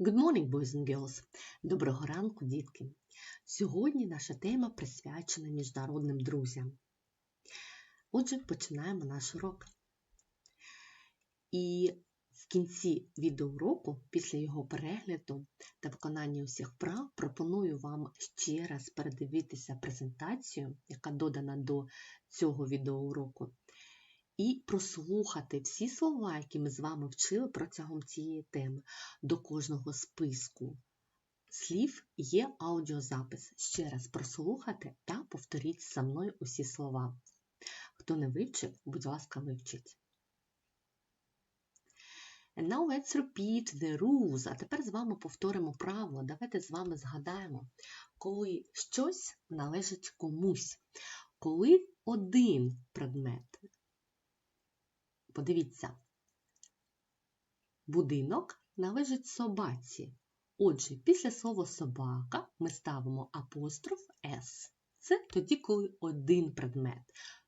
Good morning, boys and girls! Доброго ранку, дітки! Сьогодні наша тема присвячена міжнародним друзям. Отже, починаємо наш урок. І в кінці відеоуроку, після його перегляду та виконання усіх вправ, пропоную вам ще раз передивитися презентацію, яка додана до цього відеоуроку, і прослухати всі слова, які ми з вами вчили протягом цієї теми. До кожного списку слів є аудіозапис. Ще раз прослухати та повторіть за мною усі слова. Хто не вивчив, будь ласка, вивчіть. And now let's repeat the rules. А тепер з вами повторимо правила. Давайте з вами згадаємо, коли щось належить комусь, коли один предмет. Подивіться, будинок належить собаці. Отже, після слова собака ми ставимо апостроф S. Це тоді, коли один предмет.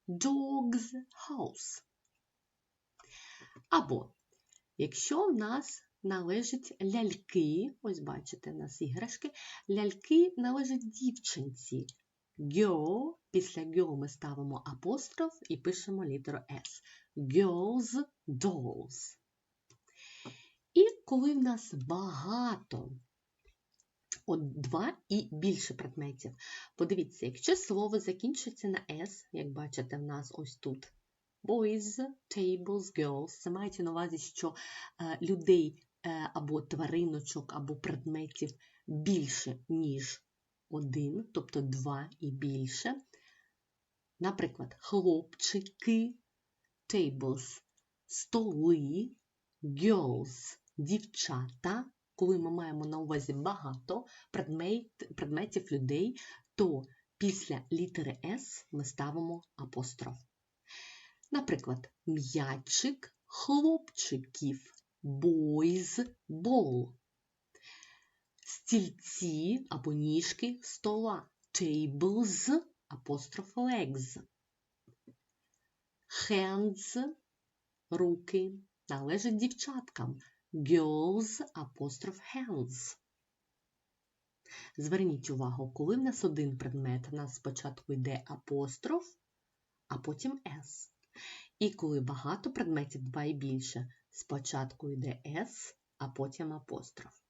Dog's house. Або, якщо в нас належать ляльки, ось бачите, у нас іграшки, ляльки належать дівчинці. Girl, після girl ми ставимо апостроф і пишемо літеру S. Girls, dolls. І коли в нас багато, от два і більше предметів. Подивіться, якщо слово закінчується на S, як бачите, в нас ось тут boys, tables, girls, це мається на увазі, що е, людей е, або твариночок, або предметів більше, ніж один, тобто два і більше. Наприклад, хлопчики, tables, столи, girls, дівчата. Коли ми маємо на увазі багато предмет, предметів людей, то після літери S ми ставимо апостроф. Наприклад, м'ячик хлопчиків, boys ball. Стільці або ніжки стола, tables, апостроф legs. Hands – руки, належать дівчаткам. Girls апостроф hands. Зверніть увагу, коли в нас один предмет, в нас спочатку йде апостроф, а потім S. І коли багато предметів, два і більше, спочатку йде S, а потім апостроф.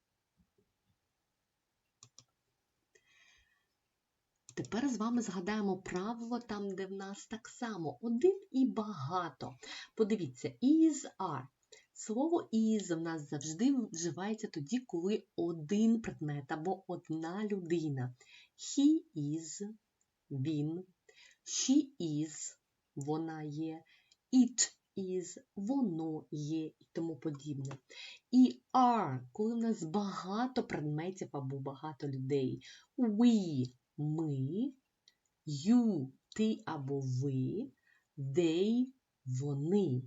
Тепер з вами згадаємо правило там, де в нас так само один і багато. Подивіться, is are. Слово is в нас завжди вживається тоді, коли один предмет або одна людина. He is, він, she is, вона є, it is, воно є і тому подібне. І are, коли в нас багато предметів або багато людей. We ми, you, ти або ви, they, вони.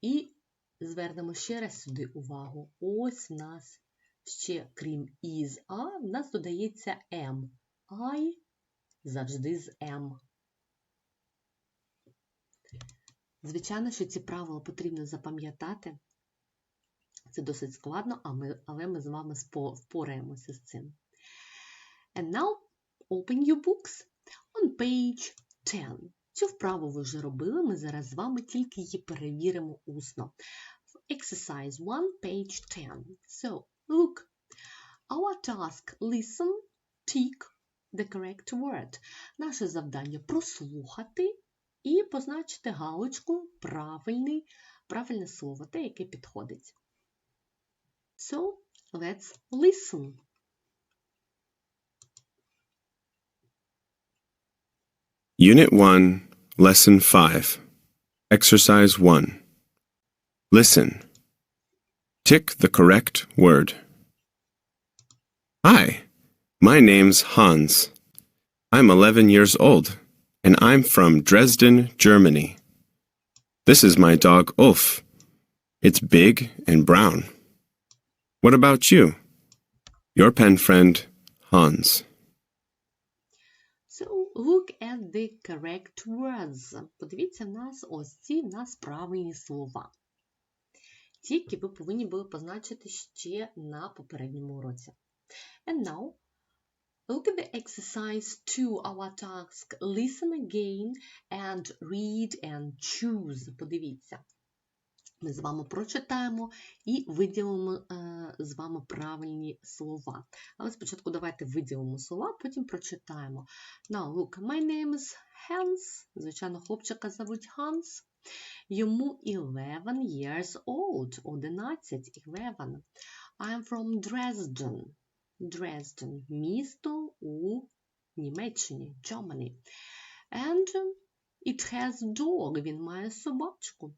І звернемо ще раз сюди увагу. Ось в нас ще, крім is, а, в нас додається am. I завжди з am. Звичайно, що ці правила потрібно запам'ятати. Це досить складно, але ми з вами впораємося з цим. And now open your books on page 10. Цю вправу ви вже робили, ми зараз з вами тільки її перевіримо усно. Exercise 1, page 10. So, look. Our task listen, tick the correct word. Наше завдання прослухати і позначити галочку правильний, правильне слово, те, яке підходить. So, let's listen. Unit 1, Lesson 5. Exercise 1. Listen. Tick the correct word. Hi, my name's Hans. I'm 11 years old, and I'm from Dresden, Germany. This is my dog Ulf. It's big and brown. What about you? Your pen friend, Hans. Look at the correct words. Подивіться в нас ось ці в нас правильні слова. ті, які ви повинні були позначити ще на попередньому уроці. And now, look at the exercise to our task. Listen again and read and choose. Подивіться. Ми з вами прочитаємо і виділимо е, з вами правильні слова. Але спочатку давайте виділимо слова, потім прочитаємо. Now, look, my name is Hans. Звичайно, хлопчика звуть Hans. Йому 11 years old. 11, 11. I'm from Dresden. Dresden. Місто у Німеччині, Germany. And it has dog. Він має собачку.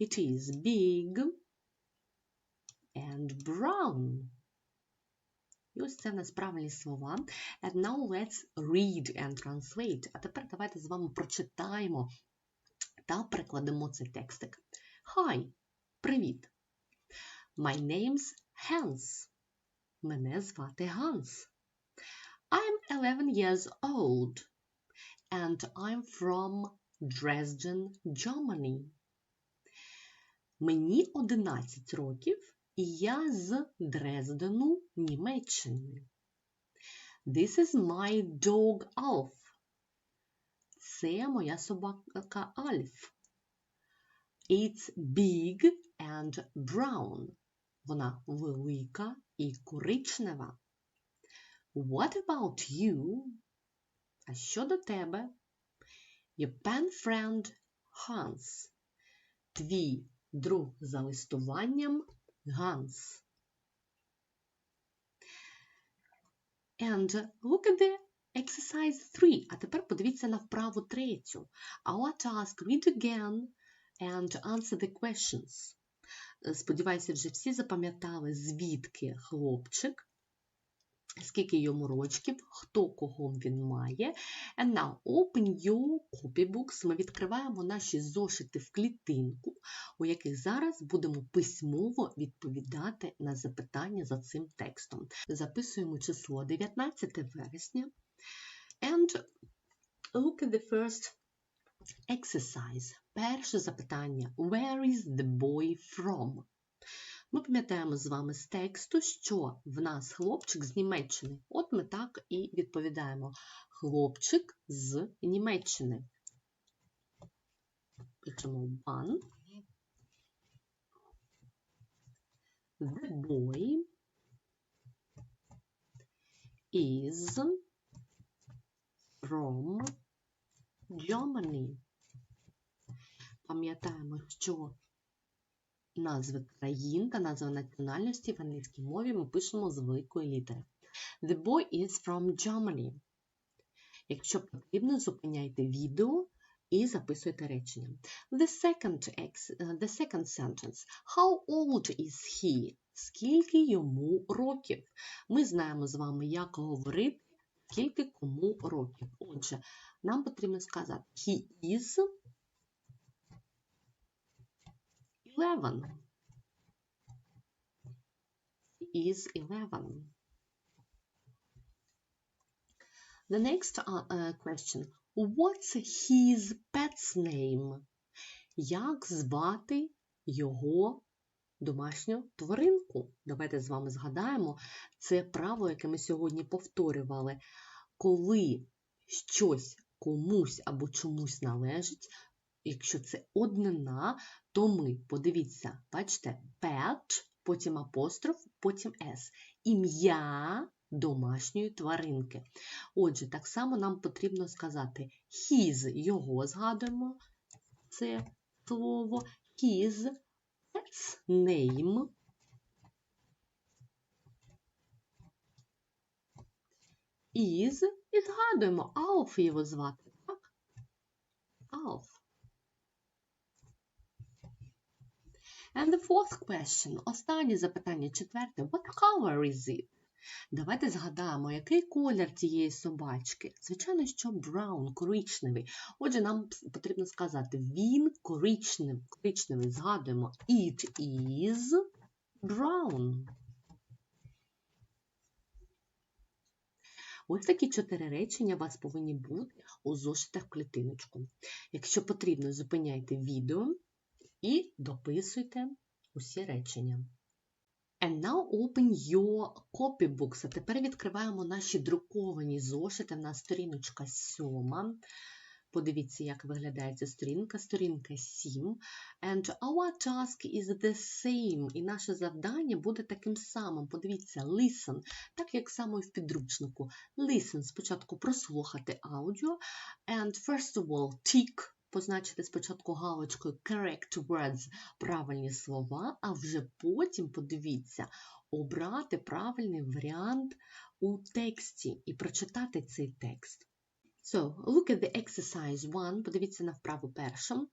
It is big and brown. І ось це в нас правильні слова. And now let's read and translate. А тепер давайте з вами прочитаємо та перекладемо цей текстик. Hi! Привіт! My name's Hans. Мене звати Ганс. I'm 11 years old. And I'm from Dresden, Germany. Мені 11 років, і я з Дрездену, Німеччини. This is my dog Alf. Це моя собака Альф. It's big and brown. Вона велика і коричнева. What about you? А щодо тебе? Your pen friend Hans. Твій друг за листуванням Ганс. And look at the exercise 3. А тепер подивіться на вправу третю. Our task read again and answer the questions. Сподіваюся, вже всі запам'ятали, звідки хлопчик, скільки йому рочків, хто кого він має. And now open your copybooks. Ми відкриваємо наші зошити в клітинку, у яких зараз будемо письмово відповідати на запитання за цим текстом. Записуємо число 19 вересня. And look at the first exercise. Перше запитання. Where is the boy from? Ми пам'ятаємо з вами з тексту, що в нас хлопчик з Німеччини. От ми так і відповідаємо. Хлопчик з Німеччини. Пишемо one. The boy is from Germany. Пам'ятаємо, що назви країн та назви національності в англійській мові ми пишемо з великої літери. The boy is from Germany. Якщо потрібно, зупиняйте відео і записуйте речення. The second, ex, the second sentence. How old is he? Скільки йому років? Ми знаємо з вами, як говорити, скільки кому років. Отже, нам потрібно сказати he is 11. He is 11. The next uh, uh, question. What's his pet's name? Як звати його домашню тваринку? Давайте з вами згадаємо це право, яке ми сьогодні повторювали. Коли щось комусь або чомусь належить, якщо це однина, то ми, подивіться, бачите, pet, потім апостроф, потім S. Ім'я домашньої тваринки. Отже, так само нам потрібно сказати his, його згадуємо це слово, his pet's name. Is і згадуємо, Алф його звати, так? Алф. And the fourth question. Останнє запитання, четверте. What color is it? Давайте згадаємо, який колір цієї собачки. Звичайно, що brown, коричневий. Отже, нам потрібно сказати, він коричневий. коричневий. Згадуємо, it is brown. Ось такі чотири речення у вас повинні бути у зошитах клітиночку. Якщо потрібно, зупиняйте відео і дописуйте усі речення. And now open your copybooks. А тепер відкриваємо наші друковані зошити на сторіночка 7. Подивіться, як виглядає ця сторінка. Сторінка 7. And our task is the same. І наше завдання буде таким самим. Подивіться, listen, так як само в підручнику. Listen, спочатку прослухати аудіо. And first of all, tick позначити спочатку галочкою correct words правильні слова, а вже потім, подивіться, обрати правильний варіант у тексті і прочитати цей текст. So, look at the exercise one. Подивіться на вправу першу.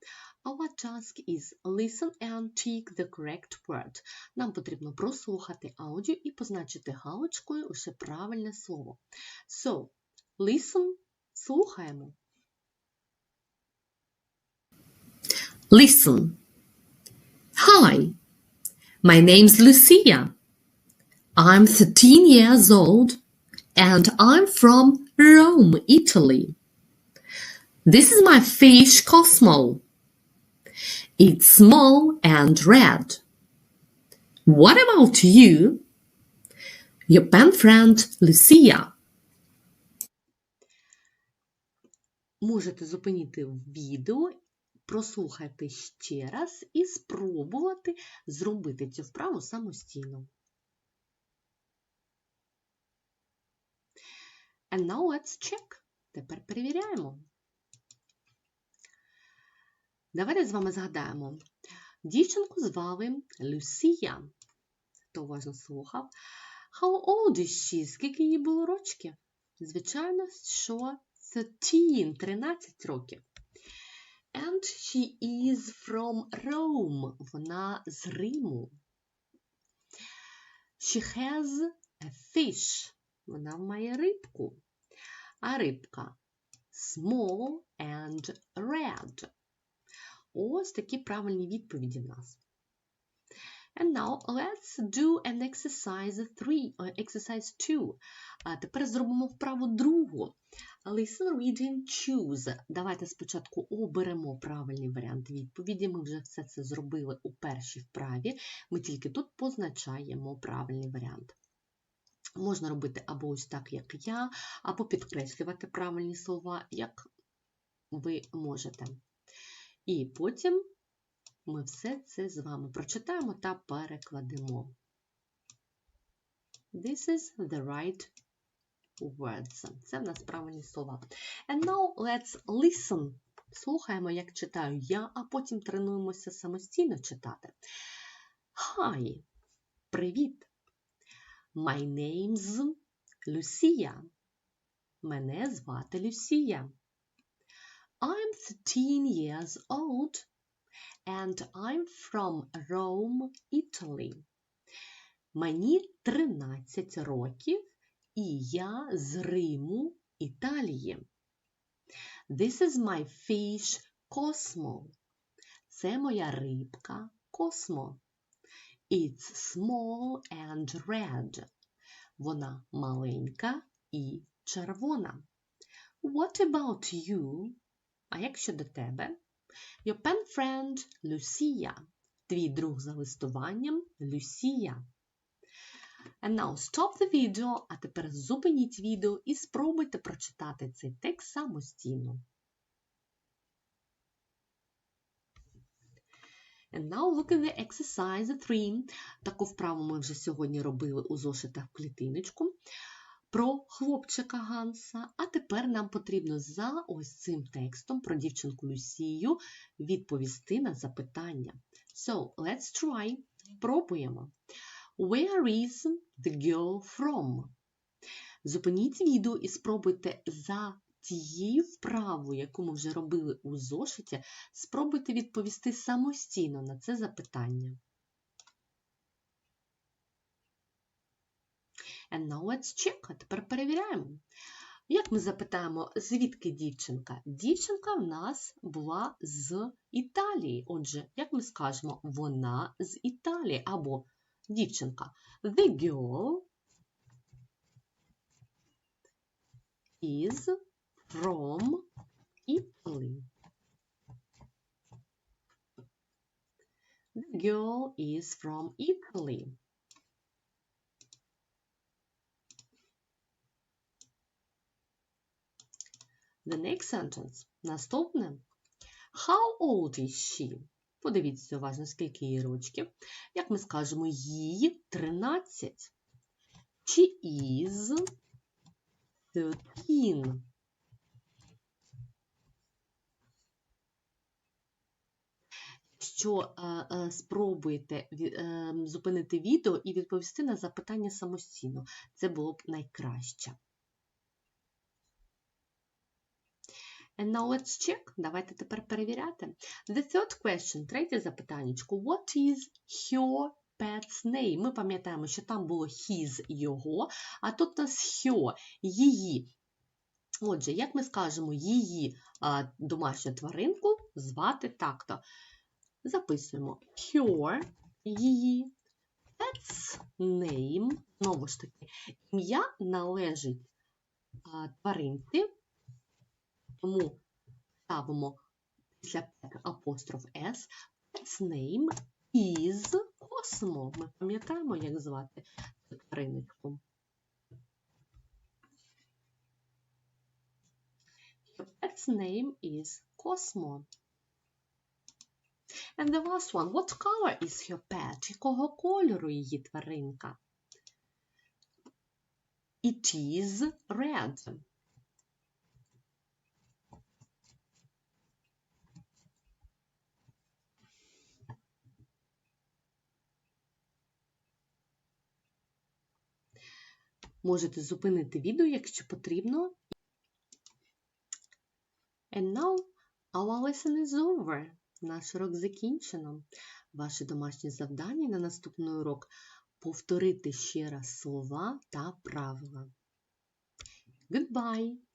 Our task is listen and tick the correct word. Нам потрібно прослухати аудіо і позначити галочкою уже правильне слово. So, listen, слухаємо. Listen. Hi, my name's Lucia. I'm 13 years old and I'm from Rome, Italy. This is my fish Cosmo. It's small and red. What about you? Your pen friend Lucia. Можете зупинити відео, прослухати ще раз і спробувати зробити цю вправу самостійно. And now let's check. Тепер перевіряємо. Давайте з вами згадаємо. Дівчинку звали Люсія. Хто уважно слухав? How old is she? Скільки їй було рочків? Звичайно, що 13, 13 років. And she is from Rome. Вона з Риму. She has a fish. Вона має рибку. А рибка small and red. Ось такі правильні відповіді в нас. And now let's do an exercise 3, or exercise 2. А тепер зробимо вправу другу. Listen, read and choose. Давайте спочатку оберемо правильний варіант відповіді. Ми вже все це зробили у першій вправі. Ми тільки тут позначаємо правильний варіант. Можна робити або ось так, як я, або підкреслювати правильні слова, як ви можете. І потім ми все це з вами прочитаємо та перекладемо. This is the right words. Це в нас правильні слова. And now let's listen. Слухаємо, як читаю я, а потім тренуємося самостійно читати. Hi! Привіт! My name's Lucia. Мене звати Люсія. I'm 13 years old and I'm from Rome, Italy. Мені 13 років і я з Риму, Італії. This is my fish Cosmo. Це моя рибка Cosmo. It's small and red. Вона маленька і червона. What about you? А як щодо тебе? Your pen friend Lucia. Твій друг за листуванням Люсія. And now stop the video, а тепер зупиніть відео і спробуйте прочитати цей текст самостійно. And now look at the exercise 3. Таку вправу ми вже сьогодні робили у зошитах в клітиночку про хлопчика Ганса. А тепер нам потрібно за ось цим текстом про дівчинку Люсію відповісти на запитання. So, let's try. Пробуємо. Where is the girl from? Зупиніть відео і спробуйте за тією вправою, яку ми вже робили у зошиті, спробуйте відповісти самостійно на це запитання. And now let's check. А тепер перевіряємо. Як ми запитаємо, звідки дівчинка? Дівчинка в нас була з Італії. Отже, як ми скажемо, вона з Італії або дівчинка. The girl is from Italy. The girl is from Italy. The next sentence. Наступне. How old is she? Подивіться уважно, скільки їй рочків. Як ми скажемо, їй 13. She is 13. Що е, е, спробуєте е, зупинити відео і відповісти на запитання самостійно. Це було б найкраще. Now let's check. Давайте тепер перевіряти. The third question, третє запитаннячко. What is her pet's name? Ми пам'ятаємо, що там було his його, а тут у нас her, її. Отже, як ми скажемо її а, домашню тваринку звати так-то. Записуємо her, її, pet's name, знову ж таки, ім'я належить а, тваринці, тому ставимо після pet апостроф S, pet's name is Cosmo. Ми пам'ятаємо, як звати цю твариночку. Pet's name is Cosmo. And the last one. What color is her pet? Якого кольору її тваринка? It is red. Можете зупинити відео, якщо потрібно. And now our lesson is over. Наш урок закінчено. Ваше домашнє завдання на наступний урок повторити ще раз слова та правила. Goodbye!